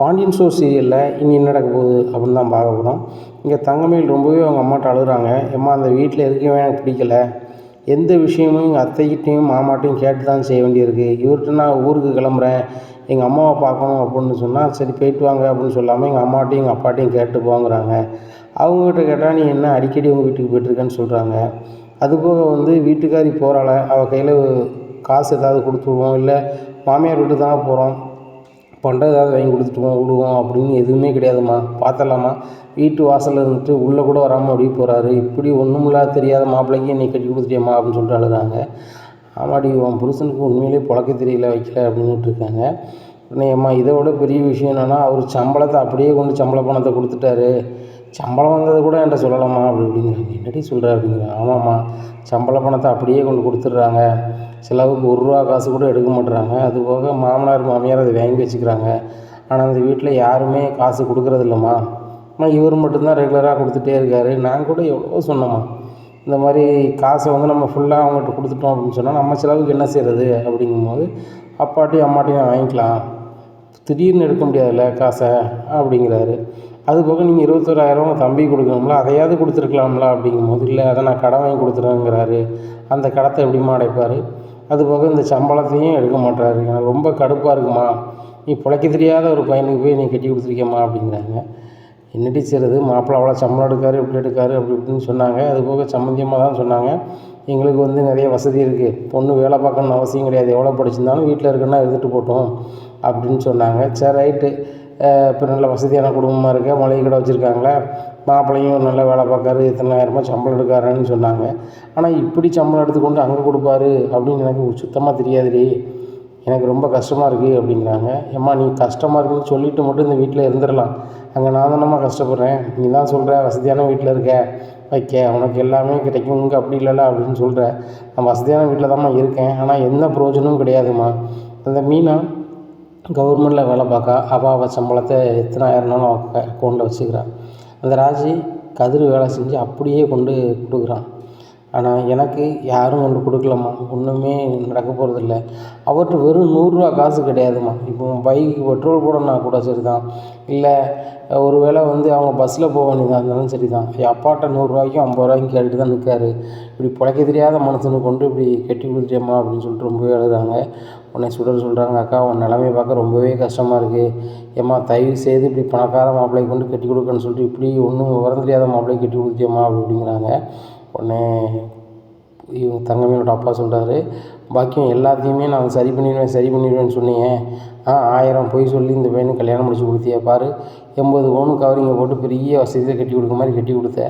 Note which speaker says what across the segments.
Speaker 1: Pandian show சீரியலில் இனி என்ன நடக்க போகுது அப்படின்னு தான் பார்க்க போகிறோம் இங்கே தங்கமயில் ரொம்பவே அவங்க அம்மாட்ட அழுகுறாங்க. எம்மா அந்த வீட்டில் இருக்கவே எனக்கு பிடிக்கல. எந்த விஷயமும் எங்கள் அத்தைக்கிட்டையும் மாமாட்டையும் கேட்டு தான் செய்ய வேண்டியிருக்கு. இவர்கிட்ட நான் ஊருக்கு கிளம்புறேன். எங்கள் அம்மாவை பார்க்கணும் அப்படின்னு சொன்னால் சரி போயிட்டு வாங்க அப்படின்னு சொல்லாமல் எங்கள் அம்மாட்டையும் எங்கள் அப்பாட்டையும் கேட்டு போங்கிறாங்க. அவங்ககிட்ட கேட்டால் நீ என்ன அடிக்கடி உங்கள் வீட்டுக்கு போய்ட்டுருக்கேன்னு சொல்கிறாங்க அதுபோக வந்து வீட்டுக்காரி போகிறாள அவள் கையில் காசு ஏதாவது கொடுத்துடுவோம் இல்லை மாமியார் வீட்டு தான் போகிறோம் பண்டை ஏதாவது வாங்கி கொடுத்துட்டுவோம் விடுவோம் அப்படின்னு எதுவுமே கிடையாதும்மா. பார்த்தலாமா வீட்டு வாசலில் இருந்துட்டு உள்ளே கூட வராமல் அப்படியே போகிறாரு இப்படி ஒன்றுமில்லா தெரியாத மாப்பிள்ளைக்கு நீ கட்டி கொடுத்துட்டியம்மா அப்படின்னு சொல்லிட்டு அழுகிறாங்க. ஆமாடி உன் புருஷனுக்கு உண்மையிலே பிழக்க தெரியல வைக்கல அப்படின்னுட்டு இருக்காங்க. உடனே அம்மா இதை விட பெரிய விஷயம் என்னென்னா அவர் சம்பளத்தை அப்படியே கொண்டு சம்பள பணத்தை கொடுத்துட்டாரு. சம்பளம் வந்ததை கூட என்கிட்ட சொல்லலாமா அப்படி அப்படிங்கிறாங்க என்னடி சொல்கிற அப்படிங்கிறாங்க. ஆமாம்மா சம்பள பணத்தை அப்படியே கொண்டு கொடுத்துட்றாங்க. செலவுக்கு ஒரு ரூபா காசு கூட எடுக்க மாட்டுறாங்க அதுபோக மாமனார் மாமியார் அதை வாங்கி வச்சுக்கிறாங்க. ஆனால் அந்த வீட்டில் யாருமே காசு கொடுக்குறதில்லம்மா ஆனால் இவர் மட்டும்தான் ரெகுலராக கொடுத்துட்டே இருக்கார். நான் கூட எவ்வளோ சொன்னேம்மா. இந்த மாதிரி காசை வந்து நம்ம ஃபுல்லாக அவங்ககிட்ட கொடுத்துட்டோம் அப்படின்னு சொன்னால் நம்ம செலவுக்கு என்ன செய்கிறது அப்படிங்கும்போது அப்பாட்டையும் அம்மாட்டையும் வாங்கிக்கலாம். திடீர்னு எடுக்க முடியாதுல்ல காசை அப்படிங்கிறாரு. அது போக நீங்கள் இருபத்தோராயிரம் தம்பி கொடுக்கணும்ல அதையாவது கொடுத்துருக்கலாம்ல அப்படிங்கும்போது இல்லை அதை நான் கடன் வாங்கி கொடுத்துறேங்கிறாரு. அந்த கடத்தை எப்படிம்மா அடைப்பார்? அது போக இந்த சம்பளத்தையும் எடுக்க மாட்டாரு எனக்கு ரொம்ப கடுப்பாக இருக்குமா? நீ பிழைக்க தெரியாத ஒரு பையனுக்கு போய் நீ கட்டி கொடுத்துருக்கேம்மா அப்படிங்கிறாங்க. என்னடி செய்கிறது மாப்பிள்ளை அவ்வளோ சம்பளம் எடுக்காரு இப்படி எடுக்காரு அப்படி இப்படின்னு சொன்னாங்க. அது போக சம்மந்தியமாக தான் சொன்னாங்க. எங்களுக்கு வந்து நிறைய வசதி இருக்குது பொண்ணு வேலை பார்க்கணுன்னு அவசியம் கிடையாது. எவ்வளோ படிச்சிருந்தாலும் வீட்டில் இருக்குன்னா இருந்துட்டு போட்டோம் அப்படின்னு சொன்னாங்க. சரி ரைட்டு. இப்போ நல்ல வசதியான குடும்பமாக இருக்கேன் மளிகை கடை வச்சுருக்காங்களே? மாப்பிள்ளையும் நல்ல வேலை பார்க்காரு இத்தனாயிரமா சம்பளம் எடுக்காருன்னு சொன்னாங்க. ஆனால் இப்படி சம்பளம் எடுத்துக்கொண்டு அங்கே கொடுப்பாரு அப்படின்னு எனக்கு சுத்தமாக தெரியாதுடி. எனக்கு ரொம்ப கஷ்டமாக இருக்குது அப்படிங்கிறாங்க. ஏம்மா நீ கஷ்டமாக இருக்குன்னு சொல்லிவிட்டு மட்டும் இந்த வீட்டில் இருந்துடலாம். அங்கே நான் தானம்மா கஷ்டப்படுறேன். நீ தான் சொல்கிற வசதியான வீட்டில் இருக்க. வைக்க உனக்கு எல்லாமே கிடைக்கும். இங்கே அப்படி இல்லைல்ல அப்படின்னு சொல்கிற நான் வசதியான வீட்டில் தான்மா இருக்கேன். ஆனால் எந்த பிரயோஜனமும் கிடையாதும்மா. அந்த மீனா கவர்மெண்ட்டில் வேலை பார்க்கா. அவள் அவள் சம்பளத்தை எத்தனாயிரம்னாலும் அவள் அக்கௌண்ட்டில் வச்சுக்கிறான் அந்த ராஜி கதிர் வேலை செஞ்சு அப்படியே கொண்டு கொடுக்குறான். ஆனால் எனக்கு யாரும் கொண்டு கொடுக்கலம்மா. ஒன்றுமே நடக்க போகிறதில்ல அவர்கிட்ட வெறும் நூறுரூவா காசு கிடையாதும்மா. இப்போ பைக்கு பெட்ரோல் போடணும்னா கூட சரி தான் இல்லை ஒரு வேளை வந்து அவங்க பஸ்ஸில் போக வேண்டியதாக இருந்தாலும் சரி தான் என் அப்பாட்ட நூறுரூவாய்க்கும் ஐம்பது ரூபாய்க்கும் கேட்டுட்டு தான் நிற்காரு இப்படி பிழைக்க தெரியாத மனுஷனுக்கு கொண்டு இப்படி கட்டி கொடுத்துட்டேம்மா அப்படின்னு சொல்லிட்டு ரொம்பவே எழுதுறாங்க உடனே சுடர் சொல்கிறாங்க அக்கா உன் நிலமைய பார்க்க ரொம்பவே கஷ்டமாக இருக்குது ஏம்மா தயவு செய்து இப்படி பணக்கார மாப்பிள்ளை கொண்டு கட்டி கொடுக்கன்னு சொல்லிட்டு இப்படி ஒன்றும் விவரம் தெரியாத மாப்பிள்ளைக்கு கட்டி கொடுத்தியம்மா அப்படி அப்படிங்கிறாங்க. உடனே இவங்க தங்கமையோட அப்பா சொல்கிறாரு பாக்கியம் எல்லாத்தையுமே நான் சரி பண்ணிடுவேன் சரி பண்ணிடுவேன்னு சொன்னீங்க. ஆ ஆயிரம் பொய் சொல்லி இந்த பையனுக்கு கல்யாணம் முடிச்சு கொடுத்திய? பாரு எண்பது ஓனு கவரிங்கை போட்டு பெரிய வசதியை கட்டி கொடுக்க மாதிரி கட்டி கொடுத்த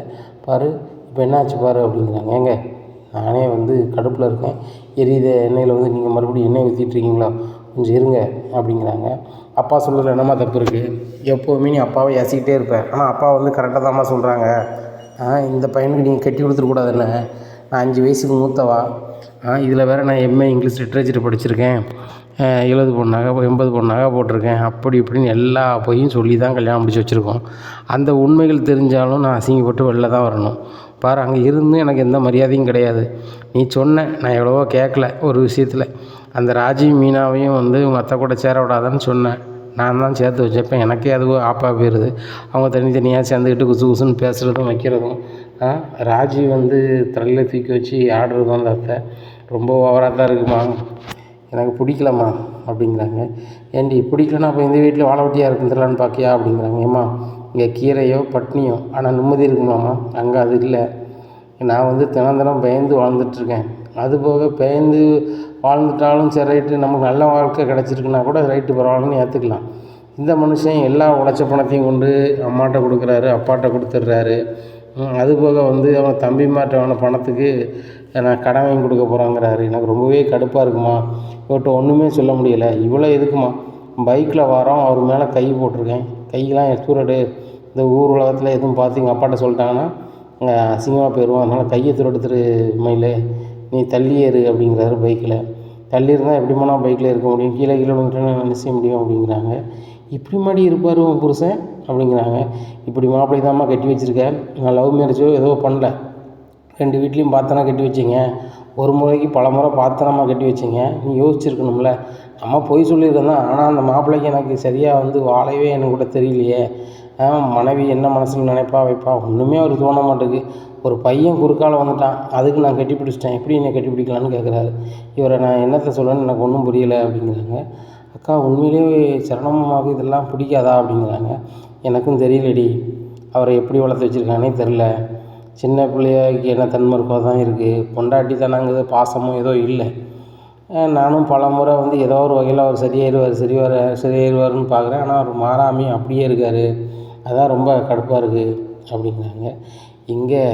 Speaker 1: பாரு இப்போ என்னாச்சு பாரு? அப்படிங்கிறாங்க. ஏங்க நானே வந்து கடுப்பில் இருக்கேன். எரியுத எண்ணெயில் வந்து நீங்கள் மறுபடியும் எண்ணெய் ஊற்றிட்டுருக்கீங்களா கொஞ்சம் இருங்க அப்படிங்கிறாங்க. அப்பா சொல்கிறதுல என்னம்மா தப்பு இருக்குது எப்போவுமே நீ அப்பாவை ஏசிக்கிட்டே இருப்பேன் ஆனால் அப்பா வந்து கரெக்டாக தான்மா சொல்கிறாங்க இந்த பையனுக்கு நீங்கள் கட்டி கொடுத்துருக்கூடாது என்ன நான் அஞ்சு வயசுக்கு மூத்தவா? இதில் வேறு நான் எம்ஏ இங்கிலீஷ் லிட்ரேச்சர் படிச்சிருக்கேன். எழுபது பொண்ணு நகை எண்பது பொண்ணு நகை போட்டிருக்கேன். அப்படி இப்படின்னு எல்லா பொய்யும் சொல்லி தான் கல்யாணம் முடிச்சு வச்சுருக்கோம். அந்த உண்மைகள் தெரிஞ்சாலும் நான் அசிங்கப்பட்டு வெளில தான் வரணும். பாரு அங்கே இருந்தும் எனக்கு எந்த மரியாதையும் கிடையாது. நீ சொன்ன நான் எவ்வளவோ கேட்கல ஒரு விஷயத்தில். அந்த ராஜி மீனாவையும் வந்து உங்கள் அத்தை கூட சேர விடாதான்னு சொன்னேன் நான் தான் சேர்த்து வச்சப்பேன். எனக்கே அது ஆப்பாக போயிடுது அவங்க தனித்தனியாக சேர்ந்துக்கிட்டு குசு குசுன்னு பேசுகிறதும் வைக்கிறதும் ராஜி வந்து தலையில் தூக்கி வச்சு ஆடுறதும் அந்த அத்தை ரொம்ப ஓவராக தான் இருக்குமா? எனக்கு பிடிக்கலம்மா அப்படிங்கிறாங்க. ஏன்டி பிடிக்கலன்னா அப்போ இந்த வீட்டில் வாழ இருக்குன்னு இருந்துடலான்னு பார்க்கியா அப்படிங்கிறாங்க. ஏம்மா இங்கே கீரையோ பட்னியோ ஆனால் நிம்மதி இருக்குமாம்மா அங்கே அது இல்லை. நான் வந்து தினம் தினம் பயந்து வாழ்ந்துட்டுருக்கேன். அது போக பயந்து வாழ்ந்துட்டாலும் சரி ரைட்டு நமக்கு நல்ல வாழ்க்கை கிடச்சிருக்குன்னா கூட ரைட்டு பரவாயில்லன்னு ஏற்றுக்கலாம் இந்த மனுஷன் எல்லா உழைச்ச பணத்தையும் கொண்டு அம்மாட்ட கொடுக்குறாரு அப்பாட்ட கொடுத்துட்றாரு. அது போக வந்து அவன் தம்பிமார்ட்ட வாங்கின பணத்துக்கு நான் கடன் வாங்கி கொடுக்க போகிறாங்கிறாரு எனக்கு ரொம்பவே கடுப்பாக இருக்குமா. இவர்கிட்ட ஒன்றுமே சொல்ல முடியலை. இவ்வளோ எதுக்குமா? பைக்கில் வரோம் அவர் மேலே கை போட்டிருக்கேன். கையெல்லாம் தூரடு இந்த ஊர் உலகத்தில் எதுவும் பார்த்து எங்கள் அப்பாட்ட சொல்லிட்டாங்கன்னா அசிங்கமாக போயிடுவோம் அதனால் கையை துரடுத்துரு மயிலே. நீ தள்ளி ஏறு அப்படிங்கிறாரு பைக்கில். தள்ளி இருந்தால் எப்படி போனால் பைக்கில் இருக்க முடியும். கீழே கீழே விழுந்துட்டேன்னா என்ன செய்ய முடியும் அப்படிங்கிறாங்க. இப்படி மாடி இருப்பார் உன் புருஷன் அப்படிங்கிறாங்க. இப்படி மாப்பிள்ளை தாம்மா கட்டி வச்சுருக்கேன் நான் லவ் மேரேஜோ ஏதோ பண்ணல. ரெண்டு வீட்லேயும் பார்த்தனா கட்டி வச்சிங்க. ஒரு முறைக்கு பல முறை பார்த்தனமாக கட்டி வச்சிங்க. நீ யோசிச்சிருக்கணும்ல. நம்ம பொய் சொல்லியிருக்கோம் தான் ஆனால் அந்த மாப்பிள்ளைக்கு எனக்கு சரியாக வந்து வாழவே எனக்கு கூட தெரியலையே மனைவி என்ன மனசில் நினைப்பா வைப்பா? ஒன்றுமே அவருக்கு தோண மாட்டேங்குது. ஒரு பையன் குறுக்கால் வந்துட்டான். அதுக்கு நான் கட்டி பிடிச்சிட்டேன் எப்படி என்னை கட்டி பிடிக்கலான்னு கேட்குறாரு இவரை நான் என்னத்தை சொல்லணும்னு எனக்கு ஒன்றும் புரியலை அப்படிங்கிறாங்க. அக்கா உண்மையிலேயே சரணமாமாவுக்கு இதெல்லாம் பிடிக்காதா அப்படிங்கிறாங்க. எனக்கும் தெரியலடி. அவரை எப்படி வளர்த்து வச்சுருக்கானே தெரில சின்ன பிள்ளையாக்கு என்ன தன்மை இருக்கோ. தான் இருக்குது பொண்டாட்டி தானாங்கிறது பாசமும் ஏதோ இல்லை. நானும் பல முறை வந்து ஏதோ ஒரு வகையில் அவர் சரியாயிருவார் சரி வர பார்க்குறேன். ஆனால் அவர் மாறாமையும் அப்படியே இருக்கார். அதான் ரொம்ப கடுப்பாக இருக்குது அப்படிங்கிறாங்க. இங்கே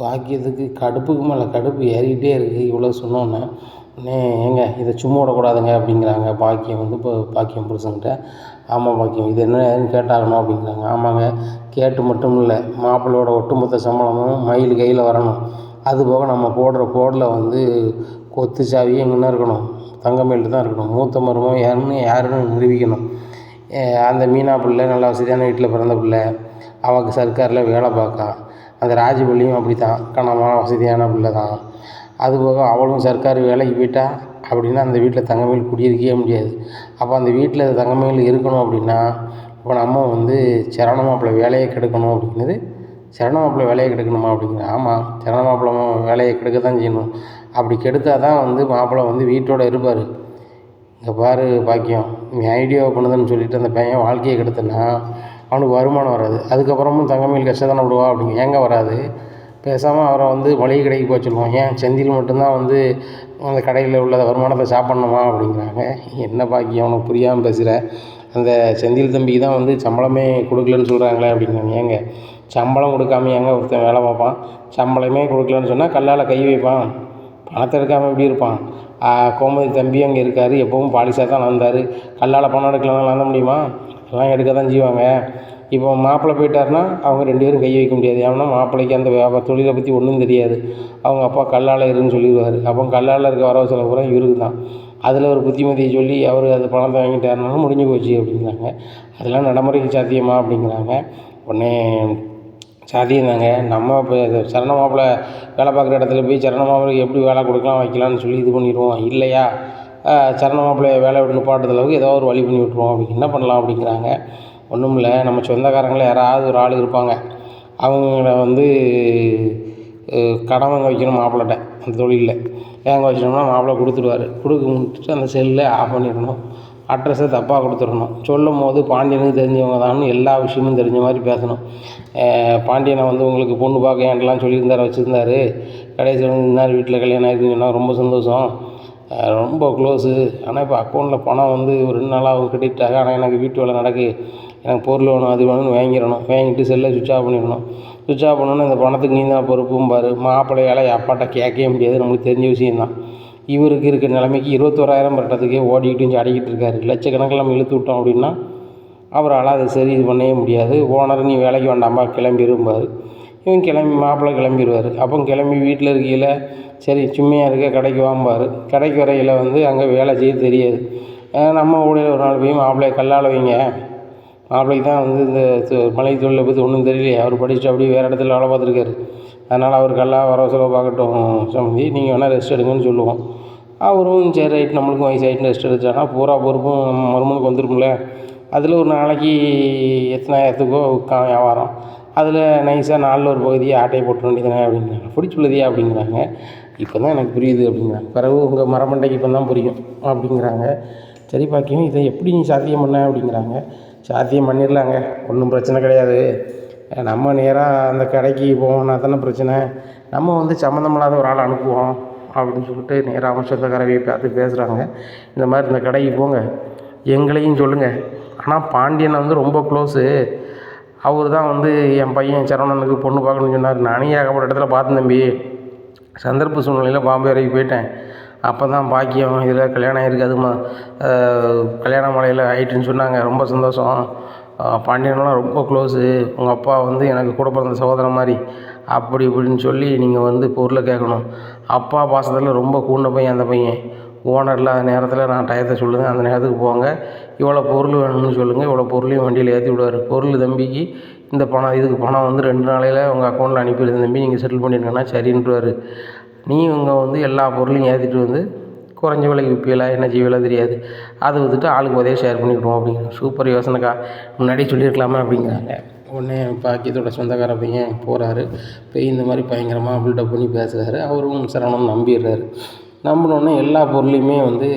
Speaker 1: பாக்கியத்துக்கு கடுப்புக்கு மேலே கடுப்பு ஏறிக்கிட்டே இருக்குது இவ்வளோ சொன்னோன்னே. உடனே ஏங்க இதை சும்மா விடக்கூடாதுங்க அப்படிங்கிறாங்க பாக்கியம் வந்து இப்போ பாக்கியம் புருஷன்கிட்ட. ஆமாம் பாக்கியம் இது என்ன ஏதுன்னு கேட்டாகணும் அப்படிங்கிறாங்க. ஆமாங்க கேட்டு மட்டும் இல்லை மாப்பிள்ளையோட ஒட்டுமொத்த சம்பளமும் மயில் கையில் வரணும். அதுபோக நம்ம போடுற போடில் வந்து கொத்து சாவி எங்கன்னா இருக்கணும். தங்கமயில்கிட்ட தான் இருக்கணும். மூத்த மருமம் யாருன்னு யாருன்னு நிரூபிக்கணும். அந்த மீனா பிள்ளை நல்லா வசதியான வீட்டில் பிறந்த பிள்ளை அவளுக்கு சர்க்காரில் வேலை பார்க்கா. அந்த ராஜபள்ளியும் அப்படி தான் கனமான வசதியான பிள்ளை தான். அதுபோக அவளும் சர்க்கார் வேலைக்கு போயிட்டா அப்படின்னா அந்த வீட்டில் தங்கமயில் குடியிருக்கவே முடியாது. அப்போ அந்த வீட்டில் தங்கமயில் இருக்கணும் அப்படின்னா இப்போ நம்ம வந்து சரண மாப்பிள்ளை வேலையை கெடுக்கணும் அப்படிங்கிறது சரண மாப்பிள்ளை வேலையை கெடுக்கணுமா அப்படிங்கிற ஆமாம் சரண மாப்பிள்ளை வேலையை கெடுக்க தான் செய்யணும். அப்படி கெடுத்தால் தான் வந்து மாப்பிள்ளை வந்து வீட்டோடு இருப்பார். இங்கே பாரு பாக்கியம் நீ ஐடியோ பண்ணுதுன்னு சொல்லிட்டு அந்த பையன் வாழ்க்கையை கெடுத்தனா அவனுக்கு வருமானம் வராது. அதுக்கப்புறமும் தங்கமையில் கஷ்டம் விடுவா அப்படிங்க ஏங்க வராது. பேசாமல் அவரை வந்து மளிகை கடைக்கு போய் சொல்லுவோம். ஏன்? செந்தில் மட்டும்தான் வந்து அந்த கடையில் உள்ள வருமானத்தை சாப்பிட்ணுமா அப்படிங்கிறாங்க. என்ன பாக்கியம்? அவனுக்கு புரியாமல் பேசுகிற அந்த செந்தில் தம்பிக்கு தான் வந்து சம்பளமே கொடுக்கலன்னு சொல்கிறாங்களே அப்படிங்கிறாங்க. ஏங்க? சம்பளம் கொடுக்காம ஏங்க ஒருத்தன் வேலை பார்ப்பான்? சம்பளமே கொடுக்கலன்னு சொன்னால் கல்லால் கை வைப்பான். பணத்தை எடுக்காமல் எப்படி இருப்பான் கோமதி தம்பி அங்கே இருக்கார் எப்பவும் பாலிசாக தான் வந்தார் கல்லால் பணம் எடுக்கலாம் நடந்த முடியுமா? எல்லாம் எடுக்க தான் செய்வாங்க. இப்போ மாப்பிள்ளை போயிட்டாருன்னா அவங்க ரெண்டு பேரும் கை வைக்க முடியாது. ஏன்னா மாப்பிள்ளைக்கு அந்த வியாபார தொழிலை பற்றி ஒன்றும் தெரியாது. அவங்க அப்பா கல்லால் இருன்னு சொல்லிடுவார். அப்போ கல்லால் இருக்க வரவு செலவு பூரா இவருக்கு தான். அதில் ஒரு புத்திமதியை சொல்லி அவர் அது பணத்தை வாங்கிட்டாருனாலும் முடிஞ்சு போச்சு அப்படிங்கிறாங்க. அதெல்லாம் நடைமுறைக்கு சாத்தியமா அப்படிங்கிறாங்க. உடனே சாத்தியம் தாங்க நம்ம இப்போ சரண மாப்பிள்ளை வேலை பார்க்குற இடத்துல போய் சரண மாப்பிள்ளைக்கு எப்படி வேலை கொடுக்கலாம் வைக்கலாம்னு சொல்லி இது பண்ணிடுவோம். இல்லையா? சரண மாப்பிள்ளைய வேலையை விட்டு நிப்பாட்டுற அளவுக்கு ஏதோ ஒரு வழி பண்ணி விட்ருவோம் அப்படி என்ன பண்ணலாம் அப்படிங்கிறாங்க? ஒன்றும் இல்லை. நம்ம சொந்தக்காரங்களில் யாராவது ஒரு ஆள் இருப்பாங்க. அவங்கள வந்து கடன் வாங்க வைக்கணும் மாப்பிள்ளட்ட. அந்த தொழிலில். ஏங்க வச்சிட்டோம்னா மாப்பிள்ளை கொடுத்துருவாரு. கொடுக்க முடிச்சுட்டு அந்த செல்லை ஆஃப் பண்ணிடணும். அட்ரஸை தப்பாக கொடுத்துடணும். சொல்லும் போது பாண்டியனுக்கு தெரிஞ்சவங்க தான் எல்லா விஷயமும் தெரிஞ்ச மாதிரி பேசணும். பாண்டியனை வந்து உங்களுக்கு பொண்ணு பார்க்க என்கிட்டலாம் சொல்லியிருந்தார் வச்சுருந்தாரு. கடைசியில் வந்து இன்னார் வீட்டில் கல்யாணம் ஆகிருக்கீங்கன்னா சொன்னால் ரொம்ப சந்தோஷம். ரொம்ப க்ளோஸு ஆனால் இப்போ அக்கௌண்ட்டில் பணம் வந்து ஒரு ரெண்டு நாளாக அவங்க கட்டிட்டாங்க ஆனால் எனக்கு வீட்டு வேலை நடக்கு. எனக்கு பொருள் வேணும் அது வேணும்னு வாங்கிடணும். வாங்கிட்டு செல்லை சுவிட்ச் ஆஃப் பண்ணிடணும். சுவிட்ச் ஆஃப் பண்ணோன்னே இந்த பணத்துக்கு நீ தான் பொறுப்பும்பார். மாப்பிள்ளையால் அப்பாட்ட கேட்கவே முடியாது. நம்மளுக்கு தெரிஞ்ச விஷயந்தான் இவருக்கு இருக்கிற நிலைமைக்கு இருபத்தோராயிரம் பட்டத்துக்கே ஓடிக்கிட்டு ஆடிக்கிட்டு இருக்காரு. லட்சக்கணக்கில் நம்ம இழுத்து விட்டோம் அப்படின்னா அவரால் அதை சரி இது பண்ணவே முடியாது. ஓனர் நீ வேலைக்கு வேண்டாமா கிளம்பிரும்பார். இவன் கிளம்பி மாப்பிள்ளை கிளம்பிடுவார் அப்போ கிளம்பி வீட்டில் இருக்கையில் சரி சும்மையாக இருக்க கடைக்கு வாம்பார். கடைக்கு வரையில் வந்து அங்கே வேலை செய்ய தெரியாது. நம்ம ஊழில் ஒரு நாள் போய் மாப்பிள்ளையை கல்லால் வைங்க. மாப்பிள்ளைக்கு தான் வந்து இந்த மலை தொழிலை பற்றி ஒன்றும் தெரியலையே. அவர் படிச்சுட்டு அப்படியே வேறு இடத்துல வேலை பார்த்துருக்காரு. அதனால் அவர் கல்லாக வர செலவு பார்க்கட்டும் சம்மந்தி. நீங்கள் வேணால் ரெஸ்ட் எடுங்கன்னு சொல்லுவோம். அவரும் சரி ரைட் நம்மளுக்கும் வயசாகிட்டு ரெஸ்ட் எடுத்தானா பூரா பொறுப்பும் நம்ம மருமனுக்கு வந்துரும்ல அதில் ஒரு நாளைக்கு எத்தனாயிரத்துக்கோ விற்கான் வியாபாரம். அதில் நைஸாக நாலில் ஒரு பகுதியை ஆட்டையை போட்டு வேண்டியதானே அப்படிங்கிறாங்க. பிடிச்சுள்ளதையா அப்படிங்கிறாங்க. இப்போ தான் எனக்கு புரியுது அப்படிங்கிறாங்க. பிறகு உங்கள் மரமண்டைக்கு இப்போ தான் புரியும் அப்படிங்கிறாங்க. சரி பாக்கியம் இதை எப்படி நீ சாத்தியம் பண்ண அப்படிங்கிறாங்க. சாத்தியம் பண்ணிடலாங்க. ஒன்றும் பிரச்சனை கிடையாது. நம்ம நேராக அந்த கடைக்கு போவோம்னா தானே பிரச்சனை. நம்ம வந்து சம்மந்தமில்லாத ஒரு ஆளை அனுப்புவோம். அப்படின்னு சொல்லிட்டு நேராக அவன் சொந்தக்காரவையை பார்த்து பேசுகிறாங்க இந்த மாதிரி இந்த கடைக்கு போங்க. எங்களையும் சொல்லுங்கள் ஆனால் பாண்டியனை வந்து ரொம்ப க்ளோஸு அவர் தான் வந்து என் பையன் சரவணனுக்கு பொண்ணு பார்க்கணுன்னு சொன்னார். நானே ஏகப்பட்ட இடத்துல பார்த்தேன் தம்பி. சந்தர்ப்ப சூழ்நிலையில் பாம்பே வரைக்கும் போயிட்டேன். அப்போ தான் பாக்கியம் இதில் கல்யாணம் ஆகிருக்கு அதுமா கல்யாண மலையில் ஆயிட்டுன்னு சொன்னாங்க. ரொம்ப சந்தோஷம். பாண்டியனெலாம் ரொம்ப க்ளோஸு உங்கள் அப்பா வந்து எனக்கு கூட பிறந்த சகோதரன் மாதிரி. அப்படி இப்படின்னு சொல்லி நீங்கள் வந்து பொருளை கேட்கணும். அப்பா பாசத்தில் ரொம்ப கூண்ட பையன் அந்த பையன். ஓனர் இல்லாத நேரத்தில் நான் டயத்தை சொல்லுங்கள் அந்த நேரத்துக்கு போங்க. இவ்வளோ பொருள் வேணும்னு சொல்லுங்கள் இவ்வளோ பொருளையும் வண்டியில் ஏற்றி விடுவார். பொருள் தம்பிக்கு இந்த பணம் இதுக்கு பணம் வந்து ரெண்டு நாளையில் உங்கள் அக்கௌண்ட்டில் அனுப்பிடுது தம்பி நீங்கள் செட்டில் பண்ணிடுங்கன்னா சரின்ட்டுவார் நீ இங்கே வந்து எல்லா பொருளையும் ஏற்றிட்டு வந்து குறைஞ்ச விலைக்கு விற்பீங்களா என்ன செய்வீங்களா தெரியாது. அதை விற்றுட்டு ஆளுக்கு உதவி ஷேர் பண்ணிக்கிடுவோம் அப்படிங்கிற சூப்பர் யோசனைக்கா. முன்னாடியே சொல்லியிருக்கலாமா அப்படிங்கிறாங்க. உடனே பாக்கியத்தோட சொந்தக்கார பையன் போகிறாரு போய் இந்த மாதிரி பயங்கரமாக பில்டப் பண்ணி பேசுகிறாரு அவரும் சரவணன் நம்பிடுறாரு. நம்பினோடனே எல்லா பொருளையுமே வந்து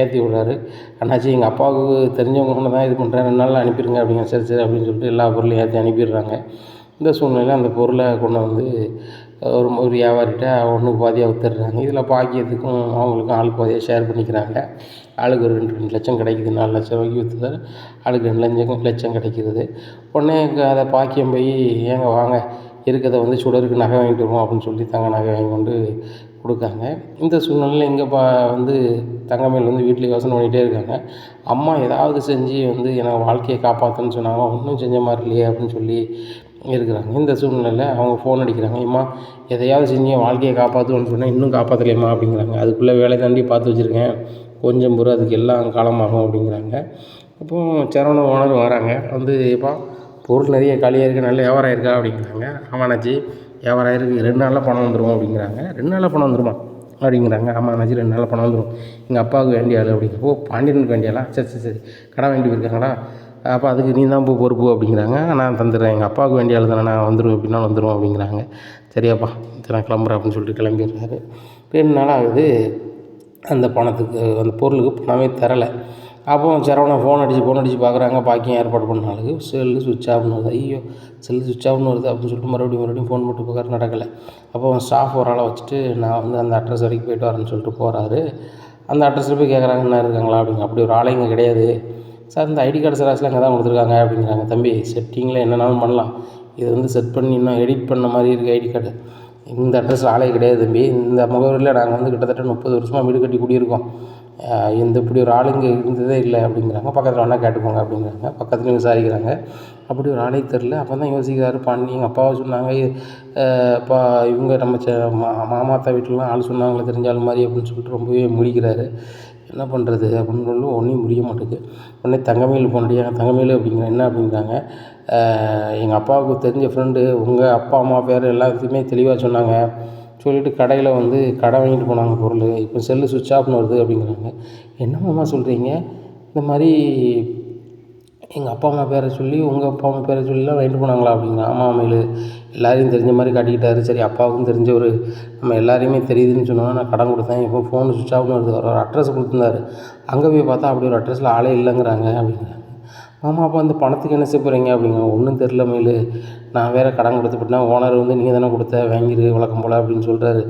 Speaker 1: ஏற்றி விட்றாரு. அண்ணாச்சி எங்கள் அப்பாவுக்கு தெரிஞ்சவங்க கொண்டு தான் இது பண்ணுறேன் ரெண்டு நாள் அனுப்பிடுங்க அப்படிங்க சரி சரி அப்படின்னு சொல்லிட்டு எல்லா பொருளையும் ஏற்றி அனுப்பிடுறாங்க. இந்த சூழ்நிலையில் அந்த பொருளை கொண்டு வந்து ஒரு ஒரு வியாபாரிகிட்ட ஒன்றுக்கு பாதியாக விற்றுடுறாங்க இதில் பாக்கியத்துக்கும் அவங்களுக்கும் ஆள் பாதியாக ஷேர் பண்ணிக்கிறாங்க. ஆளுக்கு ஒரு ரெண்டு ரெண்டு லட்சம் கிடைக்குது நாலு லட்சம் ரூபாய்க்கு விற்றுதாரு ஆளுக்கு ரெண்டு லஞ்சம் லட்சம் கிடைக்கிறது. உடனே அதை பாக்கியம் போய் ஏங்க வாங்க இருக்கிறத வந்து சுடருக்கு நகை வாங்கிட்டு வருவோம் அப்படின்னு சொல்லி தங்க நகை வாங்கி கொண்டு கொடுக்காங்க. இந்த சூழ்நிலையில் இங்கே பா வந்து தங்கமயில் வந்து வீட்டில் யோசனை பண்ணிகிட்டே இருக்காங்க. அம்மா ஏதாவது செஞ்சு வந்து எனக்கு வாழ்க்கையை காப்பாற்றுன்னு சொன்னாங்க ஒன்றும் செஞ்ச மாதிரி இல்லையே அப்படின்னு சொல்லி இருக்கிறாங்க. இந்த சூழ்நிலையில் அவங்க ஃபோன் அடிக்கிறாங்க. அம்மா எதையாவது செஞ்சு என் வாழ்க்கையை காப்பாற்றுவோன்னு சொன்னால் இன்னும் காப்பாற்றலையம்மா அப்படிங்கிறாங்க. அதுக்குள்ளே வேலை தாண்டி பார்த்து வச்சுருக்கேன். கொஞ்சம் பொறு அதுக்கு எல்லாம் காலமாகும் அப்படிங்கிறாங்க. அப்போது சரவண ஓனர் வராங்க. வந்து எப்பா பொருள் நிறைய காலியாக இருக்குது நல்ல வியாபாரம் இருக்கா? அப்படிங்கிறாங்க. ஆமாண்ணாச்சி வியாபாரம் இருக்குது ரெண்டு நாளில் பணம் வந்துடும் அப்படிங்கிறாங்க. ரெண்டு நாளில் பணம் வந்துடுமா அப்படிங்கிறாங்க. ஆமாம் அண்ணாச்சி ரெண்டு நாளில் பணம் வந்துடும் எங்கள் அப்பாவுக்கு வேண்டிய ஆள் அப்படிங்கிறப்போ பாண்டியனுக்கு வேண்டிய ஆளா? சரி சரி சரி. கடன் வேண்டி போயிருக்காங்களா அப்போ அதுக்கு நீ தான் போ பொறுப்பு அப்படிங்கிறாங்க. நான் தந்துடுறேன். எங்கள் அப்பாவுக்கு வேண்டிய ஆள் தானே. நான் வந்துடுவேன் எப்படின்னா வந்துடுவோம் அப்படிங்கிறாங்க. சரியாப்பா நான் கிளம்புறேன் அப்படின்னு சொல்லிட்டு கிளம்பிடுறாரு. ரெண்டு நாள் ஆகுது. அந்த பணத்துக்கு அந்த பொருளுக்கு பணமே தரலை. அப்போ சரவணன் ஃபோன் அடித்து ஃபோன் அடித்து பார்க்குறாங்க பாக்கியம் ஏற்பாடு பண்ண ஆளுக்கு. செல்லு சுவிட்ச் ஆஃப்னு வருது. ஐயோ செல்லு சுவிட்ச் ஆஃப்னு வருது அப்படின்னு சொல்லிட்டு மறுபடியும் மறுபடியும் ஃபோன் போட்டு பார்க்குறாரு நடக்கலை. அப்போ ஸ்டாஃப் ஒரு ஆளை வச்சுட்டு நான் வந்து அந்த அட்ரஸ் வரைக்கும் போயிட்டு வரேன்னு சொல்லிட்டு போகிறாரு அந்த அட்ரஸில் போய் கேட்குறாங்க என்ன இருக்காங்களா? அப்படிங்க. அப்படி ஒரு ஆளை இங்கே கிடையாது. சார் இந்த ஐடி கார்டு செராக்ஸில் அங்கே தான் கொடுத்துருக்காங்க அப்படிங்கிறாங்க. தம்பி செட்டிங்கில் என்னென்னாலும் பண்ணலாம். இது வந்து செட் பண்ணி இன்னும் எடிட் பண்ண மாதிரி இருக்குது ஐடி கார்டு. இந்த அட்ரஸில் ஆளே கிடையாது தம்பி. இந்த முகவரியில் நாங்கள் வந்து கிட்டத்தட்ட முப்பது வருஷமாக வீடு கட்டி குடியிருக்கோம். இந்த இப்படி ஒரு ஆள் இங்கே இருந்ததே இல்லை அப்படிங்கிறாங்க. பக்கத்தில் வேணால் கேட்டுக்கோங்க அப்படிங்கிறாங்க. பக்கத்துலேயும் விசாரிக்கிறாங்க. அப்படி ஒரு ஆளே தெரில அப்போ தான் யோசிக்கிறாரு பண்ணி எங்கள் அப்பாவை சொன்னாங்க இப்போ இவங்க நம்ம ச மா மாமாத்தா வீட்டிலலாம் ஆள் சொன்னாங்களே தெரிஞ்ச ஆள் மாதிரி அப்படின்னு சொல்லிட்டு ரொம்பவே முடிக்கிறாரு என்ன பண்ணுறது அப்படின்னு சொல்லி ஒன்றும் முடிய மாட்டேங்குது. உடனே தங்கமயில் போனடியாங்க அடிக்கிறாங்க தங்கமயில் அப்படிங்கிற என்ன? அப்படிங்கிறாங்க. எங்கள் அப்பாவுக்கு தெரிஞ்ச ஃப்ரெண்டு உங்கள் அப்பா அம்மா பேர் எல்லாத்தையுமே தெளிவாக சொன்னாங்க. சொல்லிவிட்டு கடையில் வந்து கடை வாங்கிட்டு போனாங்க பொருள். இப்போ செல்லு சுவிட்ச் ஆஃப்னு வருது அப்படிங்கிறாங்க. என்னம்மா சொல்கிறீங்க இந்த மாதிரி எங்கள் அப்பா அம்மா பேரை சொல்லி உங்கள் அப்பா அம்மா பேரை சொல்லிலாம் வாங்கிட்டு போனாங்களா அப்படிங்க ஆமாம் மயில் எல்லாரையும் தெரிஞ்ச மாதிரி காட்டிக்கிட்டாரு. சரி அப்பாவுக்கும் தெரிஞ்ச ஒரு நம்ம எல்லாரையுமே தெரியுதுன்னு சொன்னோன்னா நான் கடன் கொடுத்தேன். இப்போ ஃபோன் சுவிட்ச் ஆஃப்னு வருது. ஒரு அட்ரஸ் கொடுத்துருந்தாரு. அங்கே போய் பார்த்தா அப்படி ஒரு அட்ரஸில் ஆளே இல்லைங்கிறாங்க அப்படிங்கிறாங்க ஆமாம் அப்போ அந்த பணத்துக்கு என்ன செய்ய போகிறீங்க அப்படிங்க. ஒன்றும் தெரில மயில் நான் வேறு கடன் கொடுத்துப்பட்டேன் ஓனர் வந்து நீங்கள் தானே கொடுத்த வாங்கிரு வழக்கம் போல் அப்படின்னு சொல்கிறாரு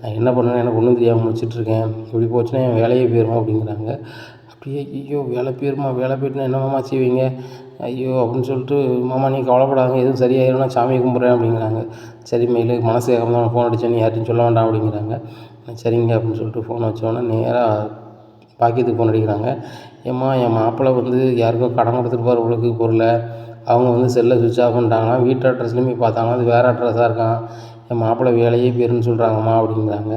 Speaker 1: நான் என்ன பண்ணுவேன்னு எனக்கு ஒன்றும் தெரியாமல் முடிச்சிட்ருக்கேன் இப்படி போச்சுன்னா என் வேலையே போயிடும் அப்படிங்கிறாங்க. அப்படியே ஐயோ வேலை போயிருமா? வேலை போயிட்டுனா என்ன மாமா செய்வீங்க? ஐயோ அப்படின்னு சொல்லிட்டு மாமா நீ கவலைப்படாதீங்க. எதுவும் சரியாயிரும் நான் சாமி கும்பிட்றேன் அப்படிங்கிறாங்க. சரி மயில் மனசு கேட்காம தான் ஃபோன் அடித்தேன் நீ யார்ட்டையும் சொல்ல வேண்டாம் அப்படிங்கிறாங்க. சரிங்க அப்படின்னு சொல்லிட்டு ஃபோன் வச்சோன்னே நேராக பாக்கியத்துக்கு ஃபோன் அடிக்கிறாங்க. ஏம்மா என் மாப்பிள்ளை வந்து யாருக்கோ கடன் கொடுத்துருப்பார் உங்களுக்கு பொருளை. அவங்க வந்து செல்லை சுவிட்ச் ஆஃப் பண்ணிட்டாங்கன்னா வீட்டு அட்ரஸ்லேயும் போய் பார்த்தாங்கன்னா அது வேறு அட்ரஸாக இருக்கான். என் மாப்பிள்ளை வேலையே போயிருன்னு சொல்கிறாங்கம்மா அப்படிங்கிறாங்க.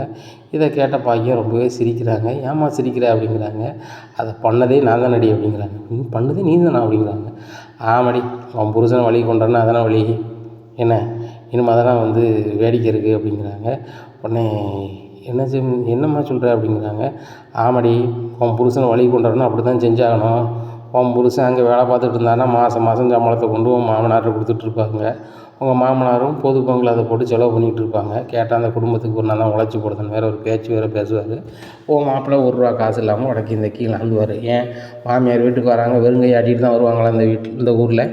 Speaker 1: இதை கேட்ட பாக்கியம் ரொம்பவே சிரிக்கிறாங்க. ஏம்மா சிரிக்கிற அப்படிங்கிறாங்க. அதை பண்ணதே நான் தான் நடி அப்படிங்கிறாங்க. நீ பண்ணதே நீ தானா அப்படிங்கிறாங்க. ஆமாடி அவன் புருஷனை வழி கொண்டாருன்னா அதெல்லாம் வழி. என்ன? இனிமே அதெல்லாம் வந்து வேடிக்கை இருக்குது அப்படிங்கிறாங்க. உடனே என்ன செய் என்னம்மா சொல்கிற அப்படிங்கிறாங்க. ஆமாடி உன் புருஷனை வழி கொண்டாருன்னா அப்படி தான் செஞ்சாகணும். உன் புருஷன் அங்கே வேலை பார்த்துட்டு இருந்தாருன்னா மாதம் மாதம் சம்பளத்தை கொண்டு உன் மாமனார்கிட்ட கொடுத்துட்ருப்பாங்க உங்கள் மாமனாரும் பொது பங்கில் அதை போட்டு செலவு பண்ணிகிட்டு இருப்பாங்க. கேட்டால் அந்த குடும்பத்துக்கு ஒரு நான் உழைச்சி போடுதுன்னு வேறு ஒரு பேச்சு வேறு பேசுவார். உன் மாப்பிள்ளை ஒரு ரூபா காசு இல்லாமல் உடக்கி இந்த கீழே அந்துவார் ஏன்? மாமியார் வீட்டுக்கு வராங்க வெறுங்கை ஆட்டிகிட்டு தான் வருவாங்களா இந்த வீட்டில் இந்த ஊரில்?